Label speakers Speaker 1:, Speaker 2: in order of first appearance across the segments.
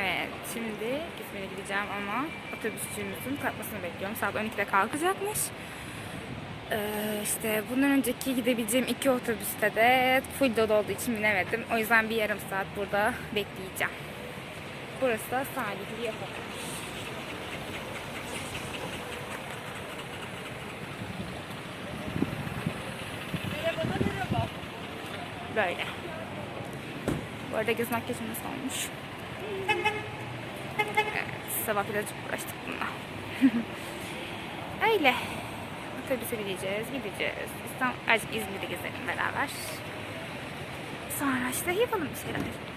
Speaker 1: Evet, şimdi İzmir'e gideceğim ama otobüsçümüzün kalkmasını bekliyorum. Saat 12'de kalkacakmış. Ee, işte bundan önceki gidebileceğim iki otobüste de full dolu olduğu için binemedim. O yüzden bir yarım saat burada bekleyeceğim. Burası da Salihli Yapı. Böyle. Bu arada göz makyajım nasıl olmuş? Sabah birazcık uğraştık bununla. Öyle. Otobüse bineceğiz, gideceğiz. İstanbul, azıcık İzmir'i gezelim beraber. Sonra işte yapalım bir şeyler.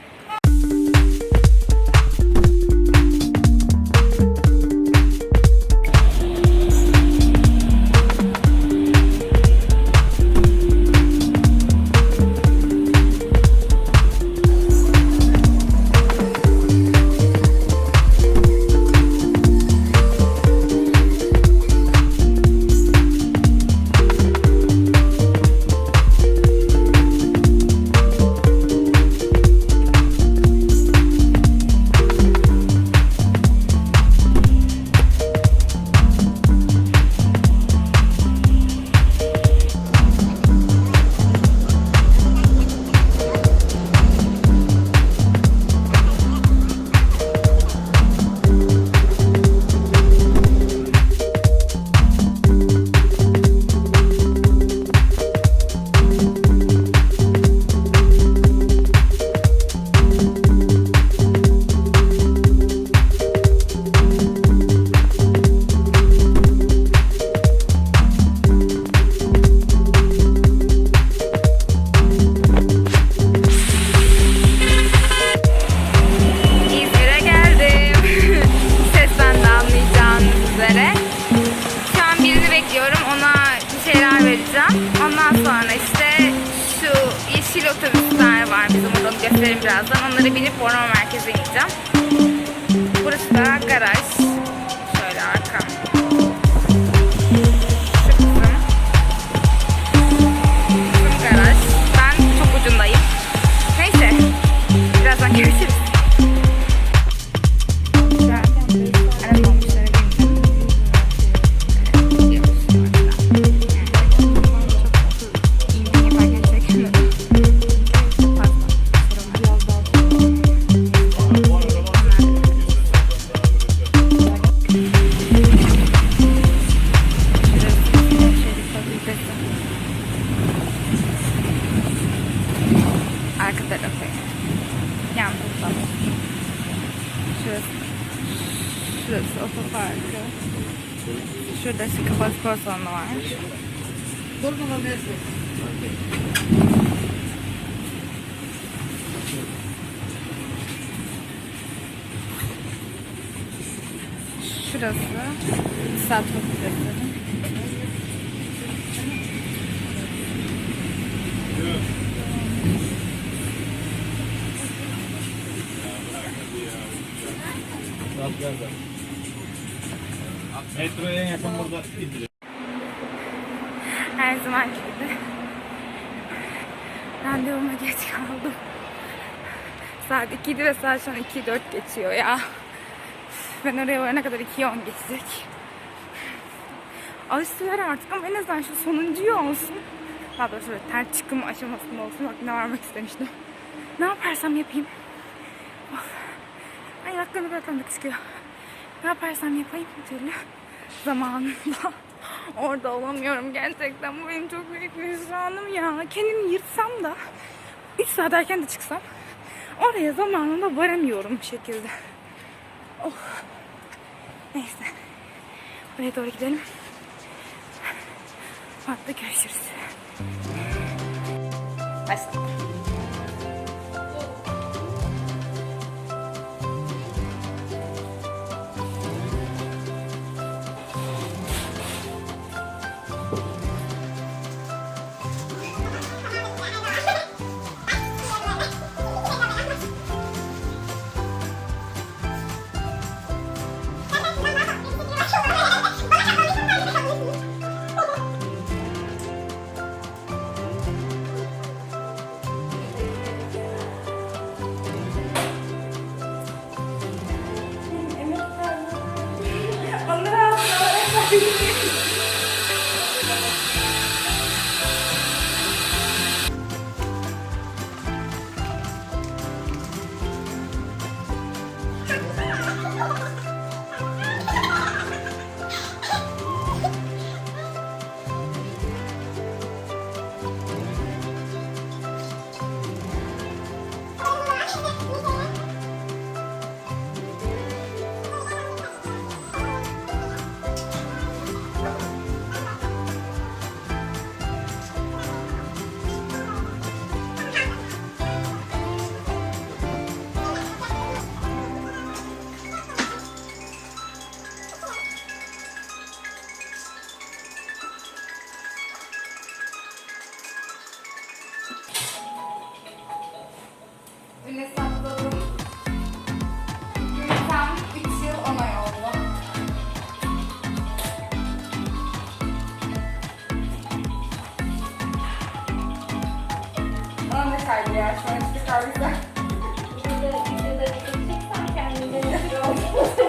Speaker 2: Metroya en yakın burada İzmir.
Speaker 1: Her zaman gibi. Randevuma geç kaldım. Saat 2'ydi ve saat şu an 2.4 geçiyor ya. Ben oraya varana kadar 2.10 geçecek. Alıştılar artık ama en azından şu sonuncuyu olsun. Daha doğrusu böyle ter çıkım aşamasında olsun. Bak ne varmak istemiştim. Ne yaparsam yapayım. Of. Ay bir aklımda çıkıyor. Ne yaparsam yapayım bir türlü zamanında orada olamıyorum gerçekten. Bu benim çok büyük bir hüsranım ya. Kendimi yırtsam da 3 saat erken de çıksam oraya zamanında varamıyorum bir şekilde. Oh. Neyse. Oraya doğru gidelim. Hatta görüşürüz. ne kaydı ya? Şu an hiçbir kaydı
Speaker 2: yok. Videoda, videoda
Speaker 1: çeksek sen kendini.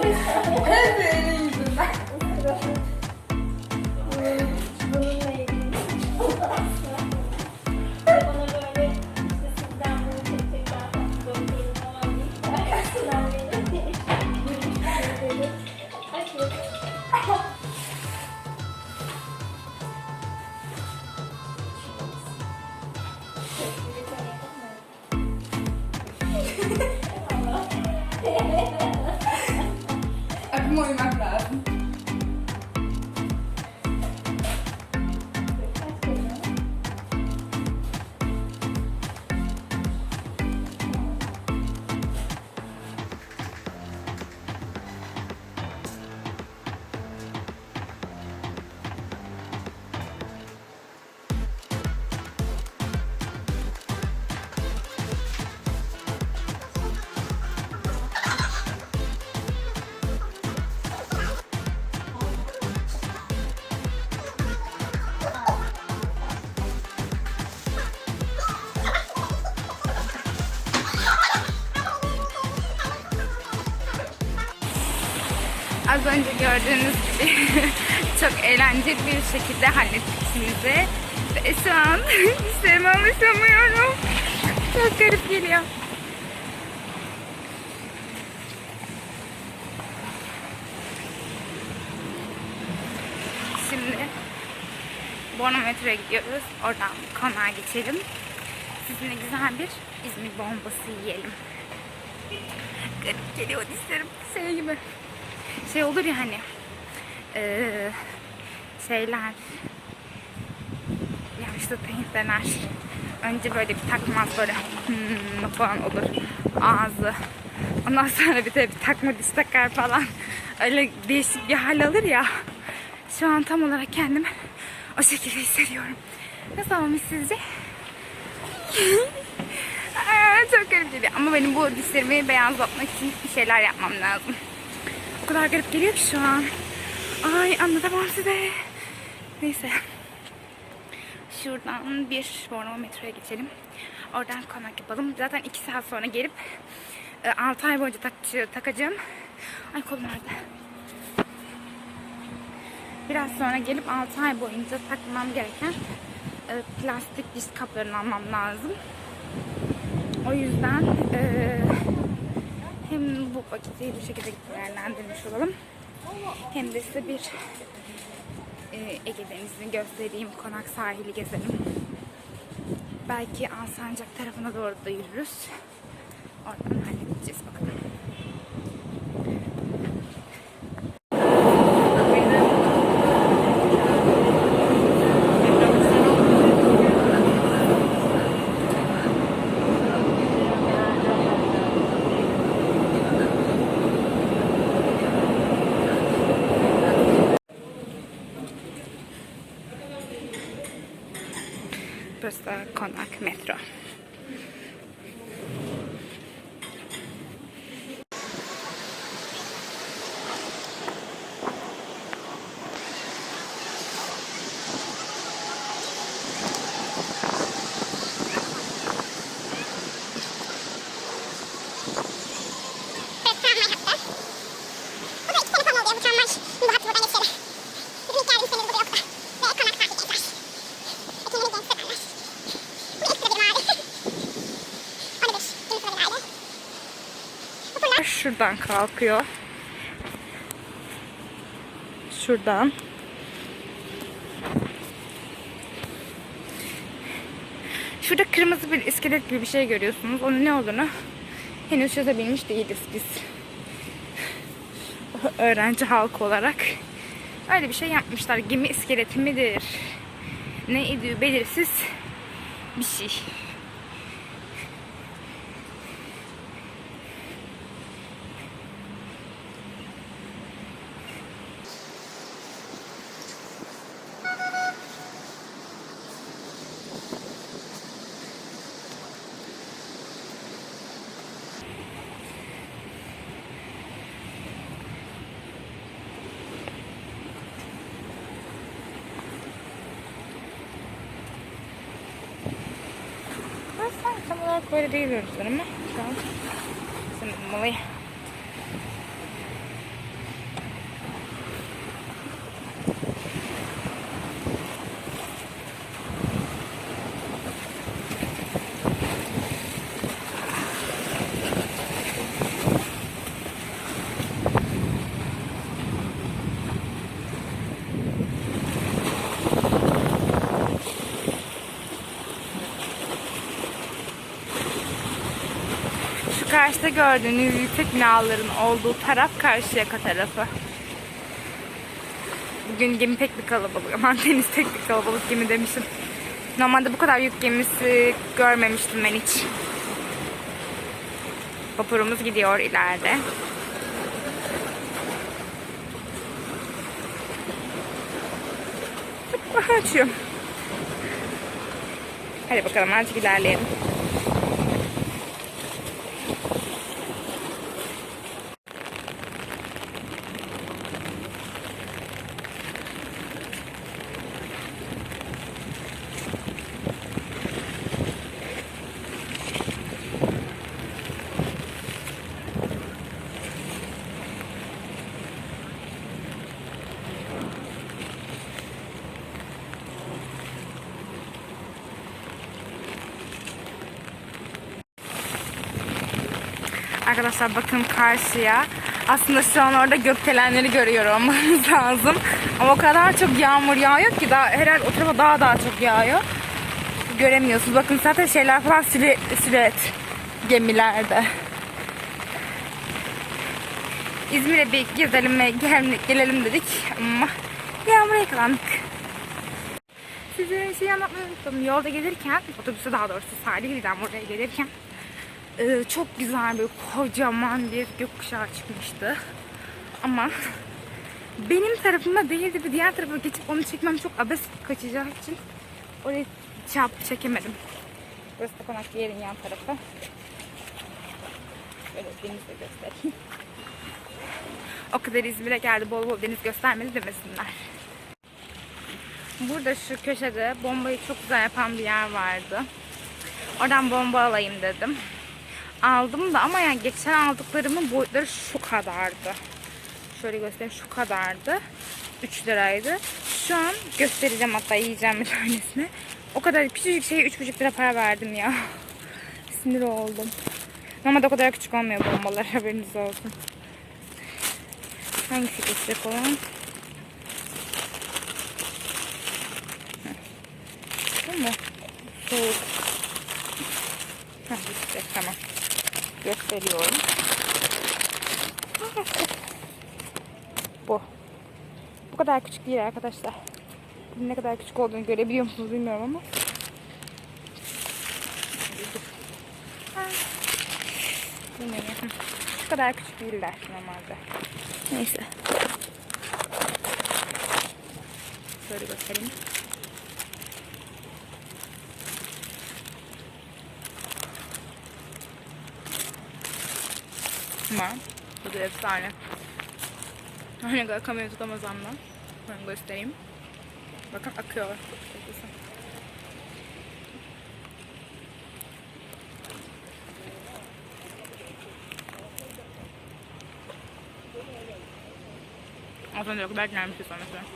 Speaker 1: Az önce gördüğünüz gibi çok eğlenceli bir şekilde hallettik işimizi. Ve şu an işlerime alışamıyorum. Çok garip geliyor. Şimdi Bonometro'ya gidiyoruz. Oradan konağa geçelim. Sizinle güzel bir İzmir bombası yiyelim. Garip geliyor dişlerim. Şey gibi şey olur ya hani eee, şeyler. Yaşlı teyzeler önce böyle bir takmaz böyle hmm falan olur ağzı. Ondan sonra bir de bir takma diş takar falan. Öyle değişik bir hal alır ya. Şu an tam olarak kendimi o şekilde hissediyorum. Nasıl olmuş sizce? Aa, çok garip geliyor. Ama benim bu dişlerimi beyazlatmak için bir şeyler yapmam lazım o kadar garip geliyor ki şu an. Ay anlatamam size. Neyse. Şuradan bir Bornova metroya geçelim. Oradan konak yapalım. Zaten iki saat sonra gelip 6 ay boyunca tak, takacağım. Ay kolum nerede? Biraz sonra gelip 6 ay boyunca takmam gereken e, plastik diş kaplarını almam lazım. O yüzden e, hem bu vakiti bu şekilde değerlendirmiş olalım. Hem de size bir e, Ege Denizi'ni göstereyim. Konak sahili gezelim. Belki Alsancak tarafına doğru da yürürüz. Oradan halledeceğiz bakalım. Burası da Konak Metro.
Speaker 3: Bu da iki telefon oluyor mükemmel. Bu hattı buradan geçelim. Bizim ilk geldiğimiz sene burada yoktu. Ve konak fark edecekler. Ekinleri genç severler. Bu da ekstra bir mavi. O nedir? Yeni sıra bir aile.
Speaker 1: Şuradan kalkıyor. Şuradan. Şurada kırmızı bir iskelet gibi bir şey görüyorsunuz. Onun ne olduğunu henüz çözebilmiş değiliz biz. Öğrenci halk olarak. Öyle bir şey yapmışlar. Gemi iskeleti midir? Ne ediyor belirsiz bir şey. Değil görüntüler ama şu an sınırmalıyım. Şu karşıda gördüğünüz yüksek binaların olduğu taraf Karşıyaka tarafı. Bugün gemi pek bir kalabalık. Aman deniz pek bir kalabalık gemi demişim. Normalde bu kadar yük gemisi görmemiştim ben hiç. Vapurumuz gidiyor ileride. Açıyorum. Hadi bakalım azıcık ilerleyelim. Arkadaşlar bakın karşıya. Aslında şu an orada gökdelenleri görüyor olmanız lazım. Ama o kadar çok yağmur yağıyor ki daha herhalde o tarafa daha daha çok yağıyor. Göremiyorsunuz. Bakın zaten şeyler falan silet, silet gemilerde. İzmir'e bir gezelim ve gel- gelelim dedik ama yağmura yakalandık. Size şey anlatmayı unuttum. Yolda gelirken, otobüse daha doğrusu sahilden buraya gelirken ee, çok güzel bir kocaman bir gökkuşağı çıkmıştı. Ama benim tarafımda değildi bir diğer tarafa geçip onu çekmem çok abes kaçacağı için orayı çap çekemedim. Burası da konaklı yerin yan tarafı. Böyle denizi de göstereyim. O kadar İzmir'e geldi bol bol deniz göstermedi demesinler. Burada şu köşede bombayı çok güzel yapan bir yer vardı. Oradan bomba alayım dedim aldım da ama yani geçen aldıklarımın boyutları şu kadardı. Şöyle göstereyim şu kadardı. 3 liraydı. Şu an göstereceğim hatta yiyeceğim bir tanesini. O kadar küçücük şeye 3,5 lira para verdim ya. Sinir oldum. Normalde o kadar küçük olmuyor bombalar haberiniz olsun. Hangisi geçecek olan? Bu mu? Soğuk. Heh, geçecek tamam gösteriyorum. Bu. Bu kadar küçük değil arkadaşlar. Ne kadar küçük olduğunu görebiliyor musunuz bilmiyorum ama. Şu kadar küçük değiller normalde. Neyse. Şöyle göstereyim. Ama bu da efsane. Ne kadar kamerayı tutamazsam da. Ben göstereyim. Bakın akıyor. Az önce o kadar gelmişti sonrası.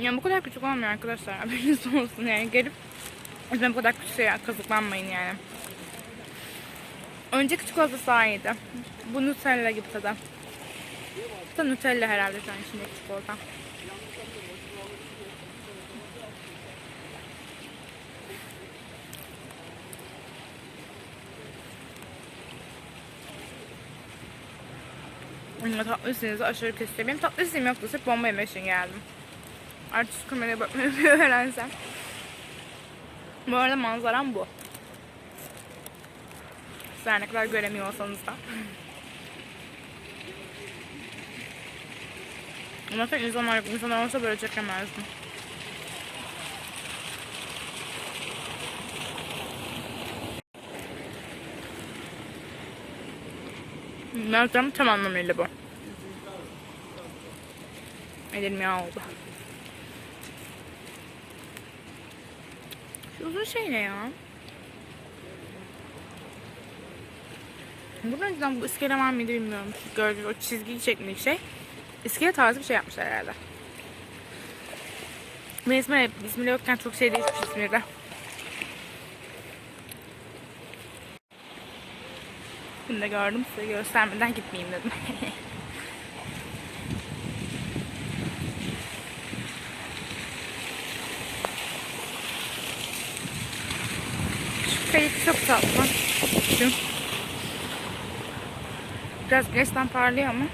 Speaker 1: Ya bu kadar küçük olmuyor arkadaşlar. Haberiniz olsun yani. Gelip yüzden bu kadar küçük şey kazıklanmayın yani. Önceki çikolatası aynıydı. Bu Nutella gibi tadı. Bu da Nutella herhalde şu an içindeki çikolata. Ama tatlı isteğinizi aşırı kesiyor. Benim tatlı isteğim yoktu. Sırf bomba yemek için geldim. Artık kameraya bakmayı öğrensem. Bu arada manzaram bu. Sizler ne kadar göremiyor olsanız da. Zaten insanlar yok. İnsanlar olsa böyle çekemezdim. Meltem tam anlamıyla bu. Elim yağ oldu. Şu uzun şey ne ya? Bunun önceden bu iskele var mıydı bilmiyorum. Gördüğünüz o çizgi şeklindeki şey. İskele tarzı bir şey yapmışlar herhalde. Ben İsmail, İsmail yokken çok şey değişmiş İsmail'de. Bunu da gördüm size göstermeden gitmeyeyim dedim. Şu kayık çok tatlı. Şu. Biraz güneşten parlıyor ama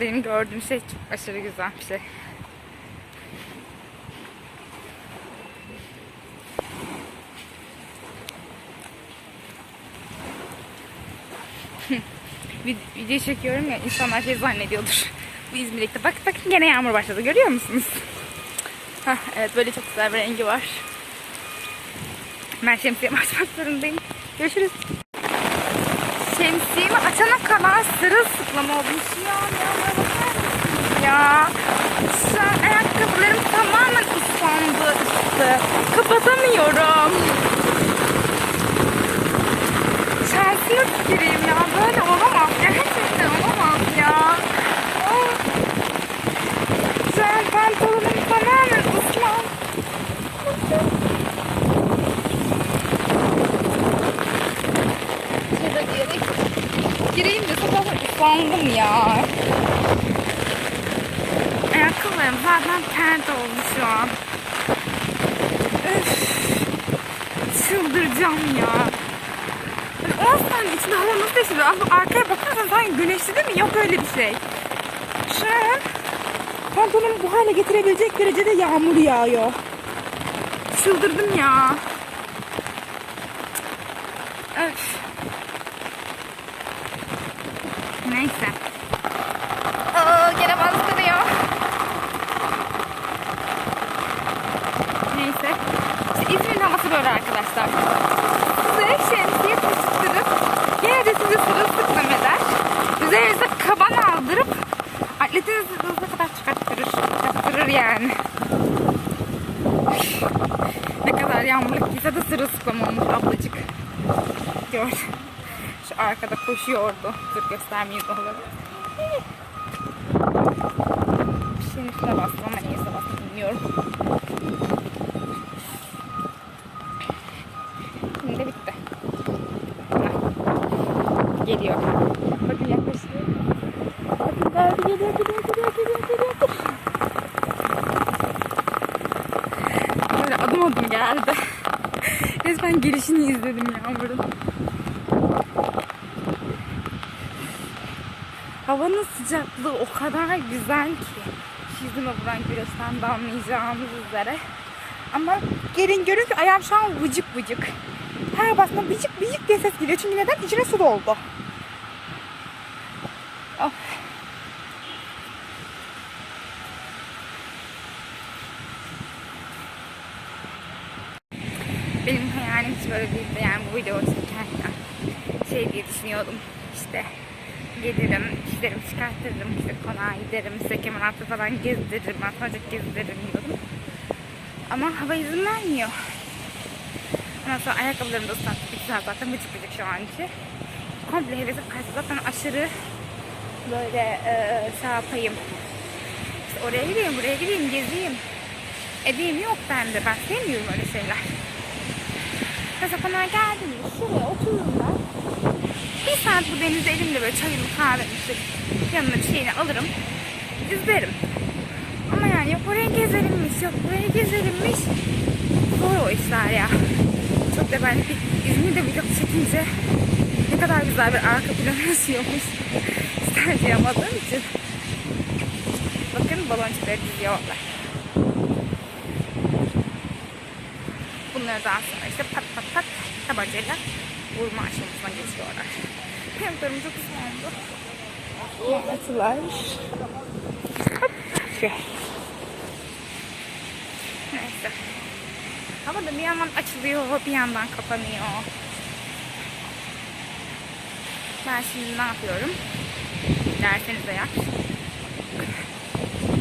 Speaker 1: benim gördüğüm şey çok aşırı güzel bir şey. Vid- video çekiyorum ya insanlar şey zannediyordur. Bu İzmir'de bak bakın gene yağmur başladı görüyor musunuz? Hah, evet böyle çok güzel bir rengi var. Ben şemsiyemi açmak zorundayım. Görüşürüz. Kadar sırılsıklam olmuş ya. Ya, ya. An ayakkabılarım tamamen ıslandı üstü. Kapatamıyorum. Şansına tüküreyim ya. Böyle olamaz. Gerçekten olamaz ya. Of. Şu an pantolonum tamamen ıslan. Şurada gireyim. Gireyim de sabah ıslandım ya. Ayakkabılarım zaten perde oldu şu an. Öf. Çıldıracağım ya. Hani 10 saniye içinde hava nasıl değişiyor? Aslında arkaya bakarsan sanki güneşli değil mi? Yok öyle bir şey. Şu an pantolonumu bu hale getirebilecek derecede yağmur yağıyor. Çıldırdım ya. Öf. Neyse. Aa, gene bastırıyor. Neyse. İşte İzmir'in havası böyle arkadaşlar. Size şemsiye taşıttırıp gene de sizi sırılsıklam eder. Üzerinize kaban aldırıp atletinizi hızlı kadar çıkarttırır. Çıkarttırır yani. ne kadar yağmurluk giyse de sırılsıklam olmuş ablacık. Gör. Arkada koşuyordu. Dur göstermeyeyim de olur. Bir şeyin üstüne bastım ama neyse bastım bilmiyorum. Şimdi de bitti. Geliyor. Bakın yaklaşıyor. Bakın geldi geliyor geliyor geliyor geliyor geliyor. Böyle adım adım geldi. Resmen gelişini izledim yağmurun. Havanın sıcaklığı o kadar güzel ki. Yüzüme vuran güneşten damlayacağımız üzere. Ama gelin görün ki ayağım şu an vıcık vıcık. Her basma vıcık vıcık diye ses geliyor. Çünkü neden? İçine su doldu. Of. Benim hayalim hiç böyle değildi. Yani bu videoyu çekerken şey diye düşünüyordum. İşte gelirim, işlerimi çıkartırım, işte konağa giderim, size Kemal'atı falan gezdiririm, atmacık gezdiririm diyordum. Ama hava izin vermiyor. Ondan sonra ayakkabılarımı da ıslattım. Güzel zaten bıcık bıcık şu anki. Komple hevesim kaçtı. Zaten aşırı böyle e, şey yapayım. İşte oraya gideyim, buraya gideyim, gezeyim. Edeyim yok bende. Ben sevmiyorum öyle şeyler. Mesela konağa geldim? Şuraya otururum ben. Bir saat bu denizde elimde böyle çayımı kahvemi işte yanına bir şeyini alırım. İzlerim. Ama yani yok oraya gezelimmiş, yok buraya gezelimmiş. Zor o işler ya. Çok da ben İzmir'de vlog çekince ne kadar güzel bir arka plan yaşıyormuş. Hiç tercihamadığım için. Bakın baloncukları diziyorlar. Bunları daha sonra işte pat pat pat tabancayla vurma aşamasına geçiyorlar. Ayaklarım çok ıslandı. Açılar. Şöyle. Neyse. Hava da bir yandan açılıyor, bir yandan kapanıyor. Ben şimdi ne yapıyorum? Derseniz eğer.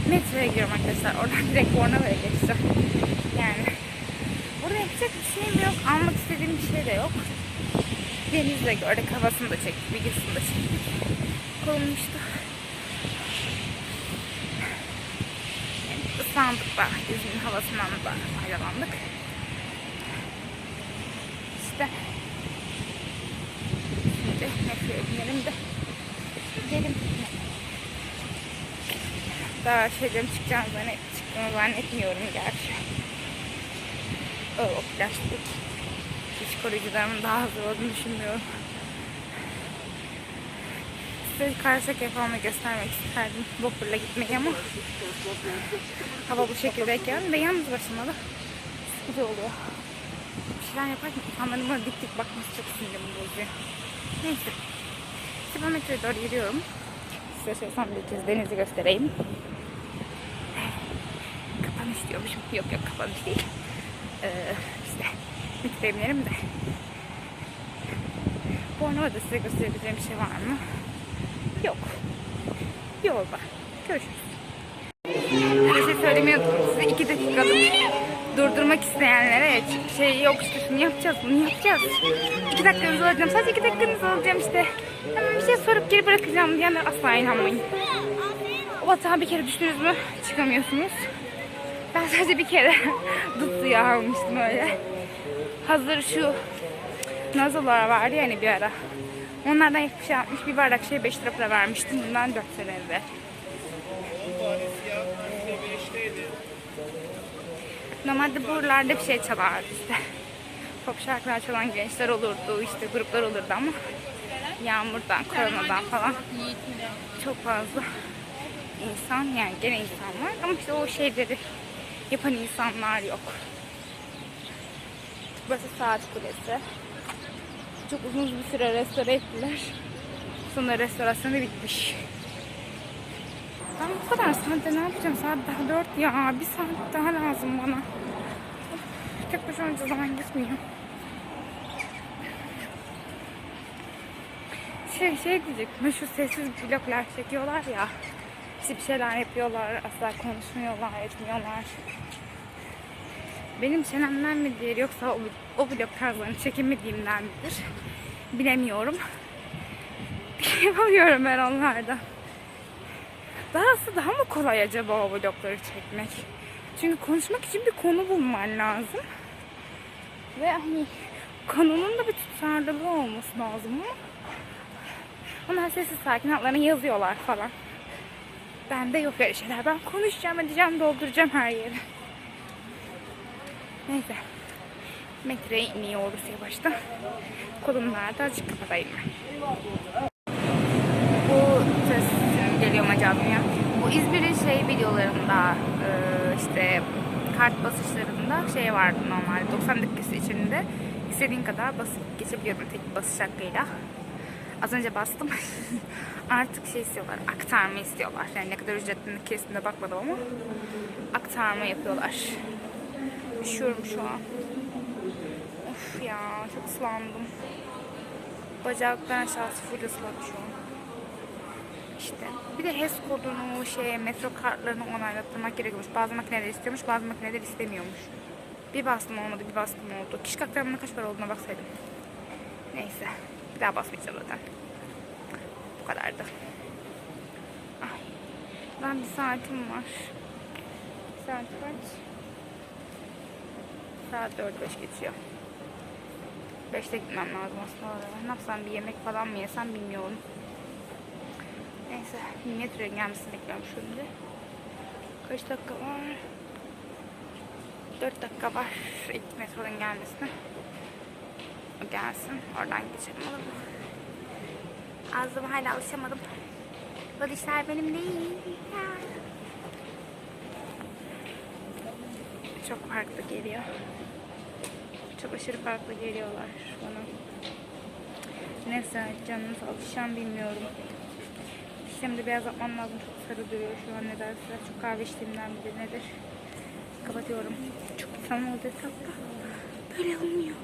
Speaker 1: Metroya gidiyorum arkadaşlar. Oradan direkt Bornova'ya geçeceğim. Yani bu Orada yapacak bir şeyim yok. Almak istediğim bir şey de yok. Denizle gördük. Havasını da çektik. Videosunu da çektik. Konmuştu. Yani ıslandık da. İzmir'in havasından da faydalandık. İşte. Şimdi metroya binelim de. Gidelim. Daha şeylerim çıkacağını zannet, çıktığını zannetmiyorum gerçi. O, o plastik. Koruyucularımın daha hazır olduğunu düşünmüyorum. Size Karşıyaka falan göstermek isterdim. Vapurla gitmeyi ama hava bu şekildeyken ve yalnız başıma da sıkıcı oluyor. Bir şeyler yaparken insanların bana dik dik bakması çok sinirimi bozuyor. Neyse. Metroya doğru yürüyorum. Size şöyle bir kez denizi göstereyim. Kapanış diyormuşum. Yok yok kapanış değil. Ee, işte bitirebilirim de. Bu arada size gösterebileceğim bir şey var mı? Yok. Yolda. Görüşürüz. Bir şey söylemeyi. Size iki dakikalık durdurmak isteyenlere şey yok işte şunu yapacağız bunu yapacağız. İki dakikanızı alacağım. Sadece iki dakikanızı alacağım işte. Hemen bir şey sorup geri bırakacağım diyenler asla inanmayın. O batağa bir kere düştünüz mü çıkamıyorsunuz. Ben sadece bir kere dut suyu almıştım öyle. Hazır şu nazolar vardı ya hani bir ara. Onlardan ilk bir şey yapmış bir bardak şey 5 lira para vermiştim. Bundan 4 sene evvel. Normalde buralarda bir şey çalardı işte. Pop şarkılar çalan gençler olurdu, işte gruplar olurdu ama yağmurdan, koronadan falan çok fazla insan yani gene insan var ama işte o şeyleri yapan insanlar yok. Burası saat kulesi. Çok uzun bir süre restore ettiler. Sonra restorasyon da bitmiş. Ben bu kadar saatte ne yapacağım? Saat daha 4 ya. Bir saat daha lazım bana. Tek başıma önce zaman gitmiyor. Şey şey diyecektim. Şu sessiz vloglar çekiyorlar ya. İşte bir şeyler yapıyorlar. Asla konuşmuyorlar, etmiyorlar. Benim çenemden midir yoksa o, o vlog tarzlarını çekemediğimden midir? Bilemiyorum. Yapamıyorum ben onlarda. Dahası daha mı kolay acaba o vlogları çekmek? Çünkü konuşmak için bir konu bulman lazım. Ve hani konunun da bir tutarlılığı olması lazım ama onlar sessiz sakin altlarına yazıyorlar falan. Bende yok öyle şeyler. Ben konuşacağım, edeceğim, dolduracağım her yeri. Neyse. Metreye iniyoruz yavaştan. Kolum nerede? Azıcık kapatayım ben. Bu ses geliyor mu acaba bilmiyorum. Bu İzmir'in şey videolarında e, işte kart basışlarında şey vardı normalde 90 dakikası içinde istediğin kadar basıp geçebiliyordun tek basış hakkıyla. Az önce bastım. Artık şey istiyorlar, aktarma istiyorlar. Yani ne kadar ücretli kesinlikle bakmadım ama aktarma yapıyorlar. Üşüyorum şu an. Of ya çok ıslandım. Bacaktan aşağısı full ıslak şu an. İşte bir de HES kodunu şey metro kartlarını onaylattırmak gerekiyormuş. Bazı makineler istiyormuş, bazı makineler istemiyormuş. Bir bastım olmadı, bir bastım oldu. Kişi aktarımına kaç para olduğuna baksaydım. Neyse. Bir daha basmayacağım zaten. Bu kadardı. Ay. Ben bir saatim var. Saat kaç? Saat 4-5 geçiyor. 5'te gitmem lazım aslında. Ne yapsam bir yemek falan mı yesem bilmiyorum. Neyse metroya gelmesini bekliyorum şimdi. Kaç dakika var? 4 dakika var ilk metronun gelmesine. O gelsin. Oradan geçelim olur mu? Ağzıma hala alışamadım. Bu dişler benim değil. Çok farklı geliyor. Çok aşırı farklı geliyorlar bana. Neyse canınız alışacağım bilmiyorum. De beyaz yapmam lazım. Çok sarı duruyor şu an ne derse. Çok kahve içtiğimden midir nedir. Kapatıyorum. Çok insan oldu etrafta. Böyle olmuyor.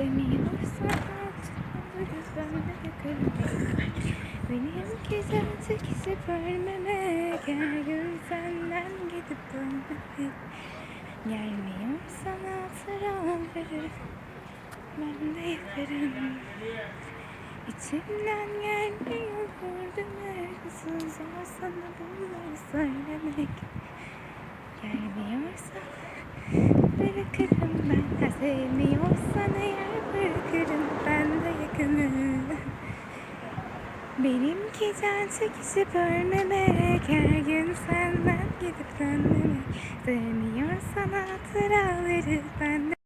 Speaker 1: İstemiyorsan artık ben de yakarım. Benim güzel çekişip ölmemek Her gün senden gidip dönmemek Gelmiyorsan hatıram verir Ben de yakarım İçimden gelmiyor demek Nasıl zor sana bunları söylemek Gelmiyorsan bırakırım ben Ha, Sevmiyorsan eğer bırakırım ben de yakınım Benimki can çekişip ölmemek Her gün senden gidip dönmemek. Sevmiyorsan hatıraları ben de